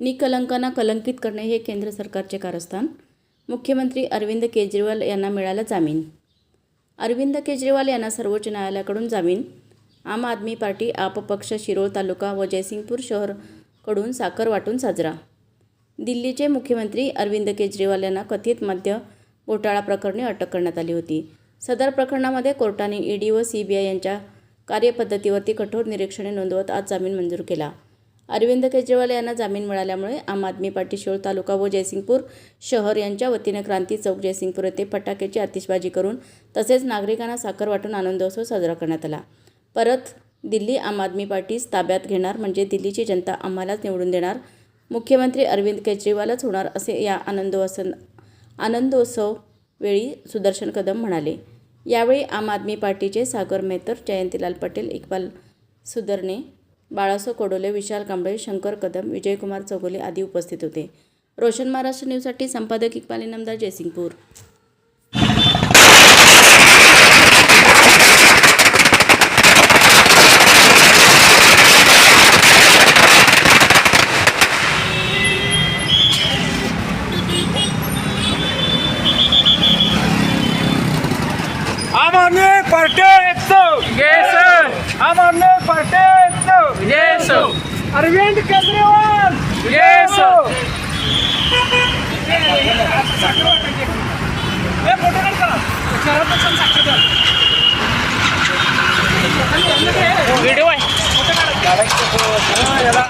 निकलंकांना कलंकित करणे हे केंद्र सरकारचे कारस्थान. मुख्यमंत्री अरविंद केजरीवाल यांना मिळाला जामीन. अरविंद केजरीवाल यांना सर्वोच्च न्यायालयाकडून जामीन. आम आदमी पार्टी आप पक्ष शिरोळ तालुका व जयसिंगपूर शहरकडून साखर वाटून साजरा. दिल्लीचे मुख्यमंत्री अरविंद केजरीवाल यांना कथित मद्य घोटाळा प्रकरणी अटक करण्यात आली होती. सदर प्रकरणामध्ये कोर्टाने ईडी व सी बी आय यांच्या कार्यपद्धतीवरती कठोर निरीक्षणे नोंदवत आज जामीन मंजूर केला. अरविंद केजरीवाल यांना जामीन मिळाल्यामुळे आम आदमी पार्टी शिरोळ तालुका व जयसिंगपूर शहर यांच्या वतीने क्रांती चौक जयसिंगपूर येथे फटाक्याची आतिषबाजी करून तसेच नागरिकांना साखर वाटून आनंदोत्सव साजरा करण्यात आला. परत दिल्ली आम आदमी पार्टीस ताब्यात घेणार म्हणजे दिल्लीची जनता आम्हालाच निवडून देणार. मुख्यमंत्री अरविंद केजरीवालच होणार असे या आनंदोत्सव आनंदोत्सव वेळी सुदर्शन कदम म्हणाले. यावेळी आम आदमी पार्टीचे सागर मेहतर जयंतीलाल पटेल इक्बाल सुदर्णे बाळासो कोडोले विशाल कांबळे शंकर कदम विजयकुमार चौगुले आदी उपस्थित होते. रोशन महाराष्ट्र न्यूजसाठी संपादक इक्बाल इनामदार जयसिंगपूर. आम आदमी party Yes, sir. Aam Aadmi Party Sir. Arvind Kejriwal Yes, sir. Video आहे